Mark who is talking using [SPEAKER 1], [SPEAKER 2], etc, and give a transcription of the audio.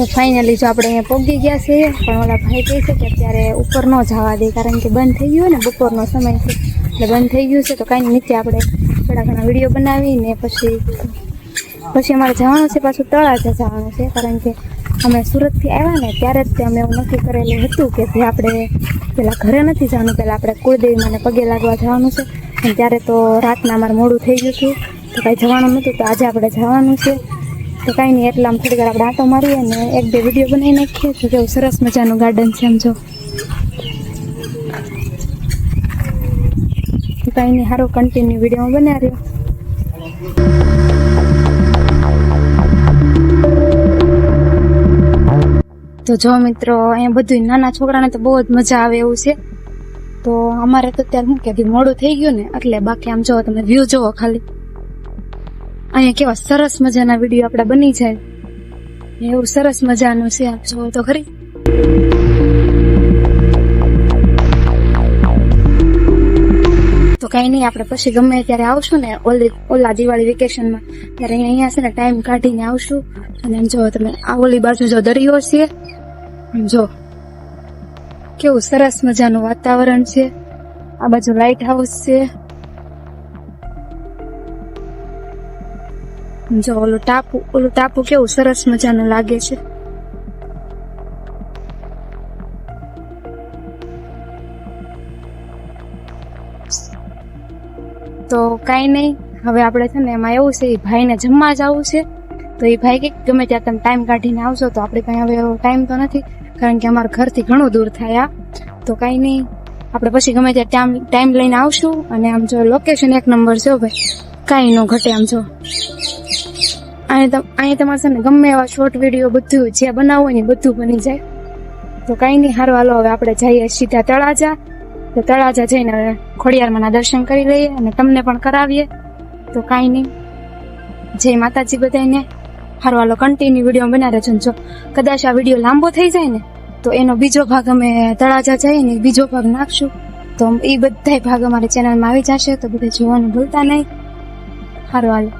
[SPEAKER 1] તો ફાઇનલી જો આપણે અહીંયા પહોંચી ગયા છીએ, પણ ઓલા ભાઈ કહે છે કે અત્યારે ઉપર ન જવા દે, કારણ કે બંધ થઈ ગયું ને, બપોરનો સમય છે, એટલે બંધ થઈ ગયું છે, તો કાંઈ નીચે આપણે થોડા ઘણા વીડિયો બનાવીને પછી પછી અમારે જવાનું છે, પાછું તળાજા જવાનું છે, કારણ કે અમે સુરતથી આવ્યા ને, ત્યારે જ અમે એવું નક્કી કરેલું હતું કે જે આપણે પહેલાં ઘરે નથી જવાનું પહેલાં આપણે કુળદેવીમાંને પગે લાગવા જવાનું છે, અને ત્યારે તો રાતના અમારે મોડું થઈ ગયું હતું, તો કાંઈ જવાનું નહોતું, તો આજે આપણે જવાનું છે તો કાંઈ નહીં, એટલે આમ થોડી વાર આપણે આટો મારીએ ને એક બે વીડિયો બનાવી નાખીએ તો કેવું સરસ મજાનું ગાર્ડન છે આમ જો. કાંઈ નહીં સારો કન્ટિન્યુ વીડિયો બનાવ્યો. તો જો મિત્રો, અહીંયા બધું નાના છોકરાને તો બહુ જ મજા આવે એવું છે. તો અમારે તો અત્યારે શું કે મોડું થઈ ગયું ને, એટલે બાકી આમ જો તમે વ્યૂ જોવો ખાલી. અહીંયા કેવા સરસ મજાના વીડિયો આપણે બની જાય. એવું સરસ મજાનું છે, આપ જોવો તો ખરી. તો કઈ નહીં, આપણે પછી ગમે ત્યારે આવશું ને, ઓલી ઓલા દિવાળી વેકેશનમાં ત્યારે અહીંયા છે ને ટાઈમ કાઢીને આવશું. અને જો તમે, આ ઓલી બાજુ જો દરિયો છે જો કેવું સરસ મજાનું વાતાવરણ છે. આ બાજુ લાઇટ હાઉસ છે. જો ઓલું ટાપુ ઓલું ટાપુ કેવું સરસ મજાનું લાગે છે. તો કાંઈ નહીં, હવે આપણે છે ને એમાં એવું છે એ ભાઈને જમવા જવું છે. તો એ ભાઈ કે ગમે ત્યાં તમે ટાઈમ કાઢીને આવશો તો આપણે કાંઈ હવે એવો ટાઈમ તો નથી, કારણ કે અમારા ઘરથી ઘણું દૂર થાય તો કાંઈ નહીં, આપણે પછી ગમે ત્યાં ટાઈમ ટાઈમ લઈને આવશું અને આમ જો લોકેશન એક નંબર છે ભાઈ, કાંઈ ન ઘટે આમ જો. અહીંયા તમ અહીંયા તમારે છે ને ગમે એવા શોર્ટ વીડિયો બધું જે બનાવવું હોય ને બધું બની જાય. તો કાંઈ નહીં સારું હાલો, હવે આપણે જઈએ સીધા તળાજા. તો તળાજા જઈને હવે ખોડિયારમાંના દર્શન કરી લઈએ અને તમને પણ કરાવીએ. તો કાંઈ નહીં. જય માતાજી બધાને સારું હાલો કન્ટિન્યુ વીડિયો બનાવે છે જો કદાચ આ વીડિયો લાંબો થઈ જાય ને, તો એનો બીજો ભાગ અમે તળાજા જઈએ ને બીજો ભાગ નાખશું. તો એ બધાય ભાગ અમારી ચેનલમાં આવી જશે, તો બધા જોવાનું ભૂલતા નહીં. સારું હાલો.